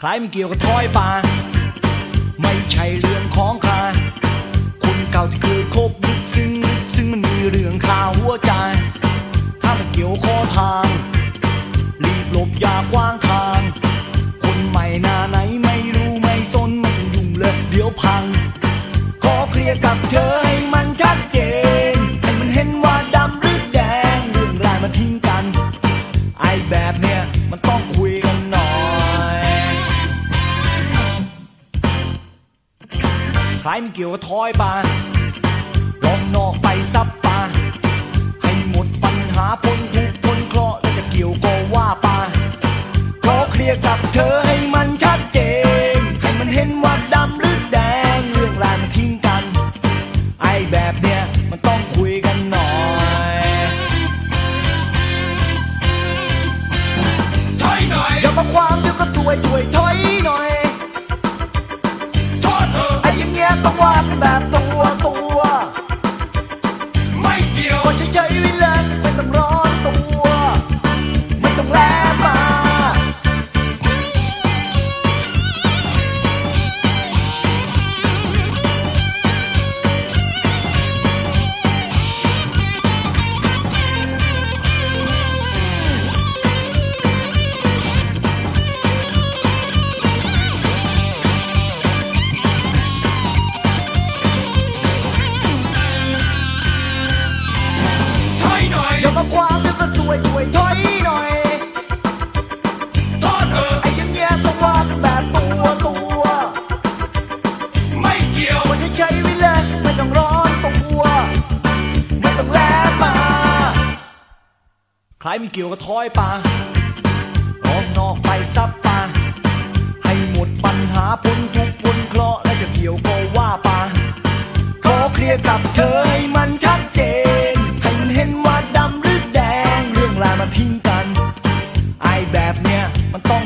ใครไม่เกี่ยวกับทอยป่า ไม่ใช่เรื่องของใครคนเก่าที่เคยคบลึกซึ้งลึกซึ้งมันมีเรื่องข่าวหัวใจ ถ้ามันเกี่ยวข้อทาง ใครไม่เกี่ยวกับทอยบาลองนอกไปซับปาให้หมดปัญหาพ้นทุกข์พ้นเคราะห์แล้วจะเกี่ยวก็ว่าปาขอเคลียร์กับเธอให้มันชัดเจน ให้มันเห็นว่าดำหรือแดงเรื่องรายมันทิ้งกัน ไอ้แบบเนี้ยมันต้องคุยกันหน่อยถอยหน่อยอย่ามาความเดี๋ยวก็สวยช่วย ต้องว่ากันแบบต คล้ายมีเกี่ยวกับทอยปลาออกนอกไปซับปลาให้หมดปัญหาพ้นทุกพ้นเคราะห์และจะเกี่ยวก็ว่าปลาขอเคลียร์กับเธอให้มันชัดเจนให้มันเห็นว่าดำหรือแดงเรื่องราวมาทิ้งกัน ไอแบบเนี้ยมันต้อง